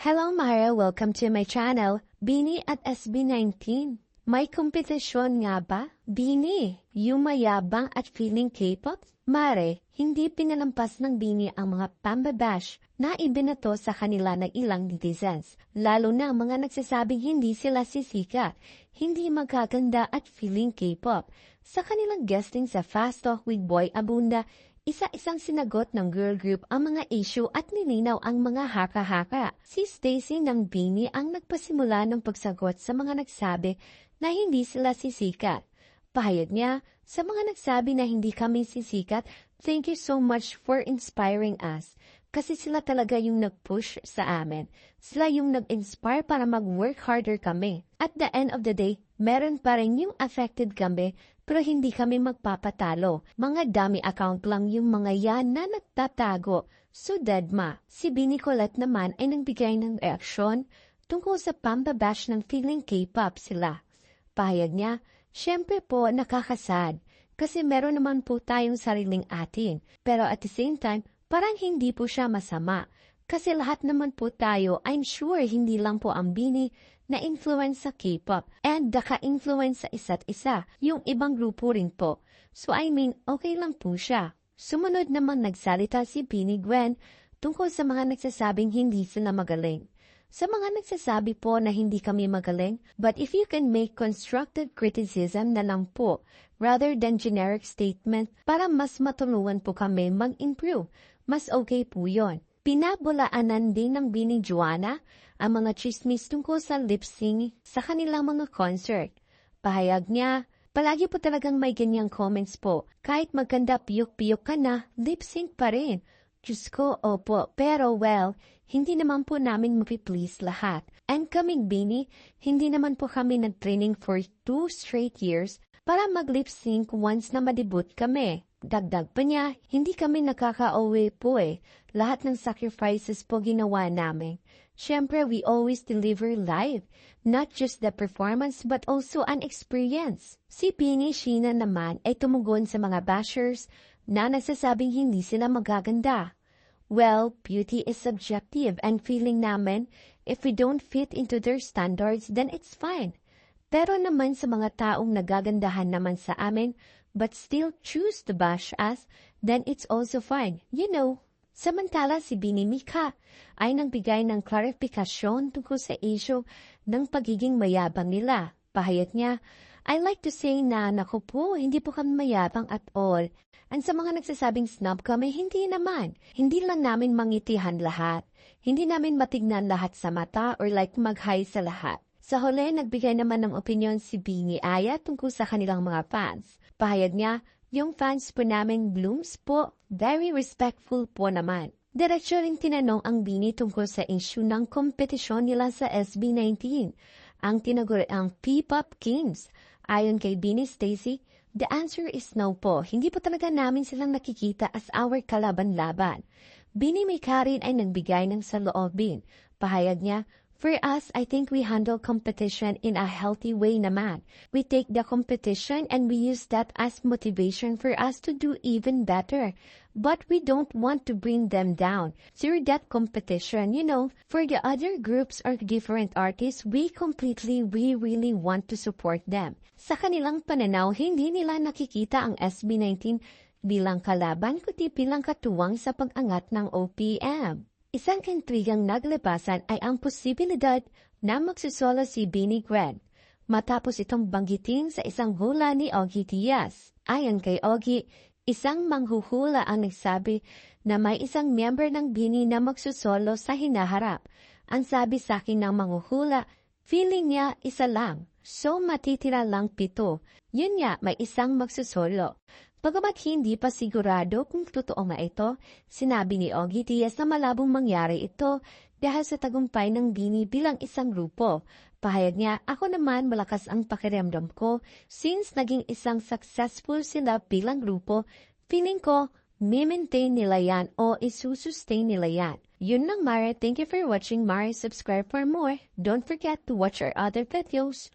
Hello Mara, welcome to my channel, Bini at SB19. May kompetisyon nga ba? Bini, yung mayabang at feeling K-pop? Mare, hindi pinalampas ng Bini ang mga pambabash na ibinato sa kanila ng ilang netizens, lalo na ang mga nagsasabing hindi sila sisikat, hindi magkaganda at feeling K-pop. Sa kanilang guesting sa Fast Talk with Boy Abunda, isa-isang sinagot ng girl group ang mga issue at nilinaw ang mga haka-haka. Si Stacy ng Bini ang nagpasimula ng pagsagot sa mga nagsabi na hindi sila sisikat. Pahayag niya, sa mga nagsabi na hindi kami sisikat, thank you so much for inspiring us. Kasi sila talaga yung nag-push sa amin. Sila yung nag-inspire para mag-work harder kami. At the end of the day, meron pa rin yung affected kami pero hindi kami magpapatalo. Mga dummy account lang yung mga yan na nagtatago. So deadma, si Bini Colette naman ay nagbigay ng reaksyon tungkol sa pambabash ng feeling K-pop sila. Pahayag niya, syempre po nakakasad kasi meron naman po tayong sariling atin. Pero at the same time, parang hindi po siya masama. Kasi lahat naman po tayo, I'm sure hindi lang po ang Bini na influence sa K-pop and naka-influence sa isa't isa, yung ibang grupo rin po. So I mean, okay lang po siya. Sumunod naman nagsalita si Bini Gwen tungkol sa mga nagsasabing hindi sila magaling. Sa mga nagsasabi po na hindi kami magaling, but if you can make constructive criticism na lang po, rather than generic statement, para mas matulungan po kami mag-improve, mas okay po yon. Pinabulaanan din ng Bini Joanna ang mga chismis tungkol sa lip-sync sa kanilang mga concert. Pahayag niya, palagi po talagang may ganyang comments po. Kahit maganda piyok-piyok ka na, lip-sync pa rin. Diyos ko, opo, pero well, hindi naman po namin mapiplease lahat. And kaming Bini, hindi naman po kami nag-training for two straight years para mag-lip sync once na madebut kami. Dagdag pa niya, hindi kami nakaka-uwi po eh. Lahat ng sacrifices po ginawa namin. Siyempre, we always deliver live. Not just the performance but also an experience. Si Pini Sheena naman ay tumugon sa mga bashers na nagsasabing hindi sila magaganda. Well, beauty is subjective and feeling namin, if we don't fit into their standards, then it's fine. Pero naman sa mga taong nagagandahan naman sa amin, but still choose to bash us, then it's also fine. You know, samantala si Bini Mika ay nagbigay ng klarifikasyon tungkol sa issue ng pagiging mayabang nila. Pahayat niya, I like to say na, naku po, hindi po kami mayabang at all. And sa mga nagsasabing snob kami, hindi naman. Hindi lang namin mangitihan lahat. Hindi namin matignan lahat sa mata or like mag-high sa lahat. Sa huli, nagbigay naman ng opinion si Bini Aya tungkol sa kanilang mga fans. Pahayag niya, yung fans po namin Blooms po, very respectful po naman. Diretso rin tinanong ang Bini tungkol sa issue ng kompetisyon nila sa SB19, ang tinaguri ang P-Pop Kings. Ayon kay Bini Stacy, the answer is no po. Hindi po talaga namin silang nakikita as our kalaban-laban. Bini Mikarin ay nagbigay ng saloobin. Pahayag niya, For us, I think we handle competition in a healthy way naman. We take the competition and we use that as motivation for us to do even better. But we don't want to bring them down. Through that competition, you know, for the other groups or different artists, we completely, we really want to support them. Sa kanilang pananaw, hindi nila nakikita ang SB19 bilang kalaban kundi bilang katuwang sa pag-angat ng OPM. Isang intrigang naglipasan ay ang posibilidad na magsusolo si Bini Gwen matapos itong banggitin sa isang hula ni Ogie Diaz. Ayon kay Ogie, isang manghuhula ang nagsabi na may isang member ng Bini na magsusolo sa hinaharap. Ang sabi sa akin ng manghuhula, feeling niya isa lang. So matitira lang pito. Yun nga, may isang magsusolo. Bagamat hindi pa sigurado kung totoo nga ito, sinabi ni Ogie Diaz na malabong mangyari ito dahil sa tagumpay ng Bini bilang isang grupo. Pahayag niya, ako naman malakas ang pakiramdam ko since naging isang successful sila bilang grupo, feeling ko, mimaintain nila yan o isusustain nila yan. Yun lang Mara, thank you for watching Mara, subscribe for more. Don't forget to watch our other videos.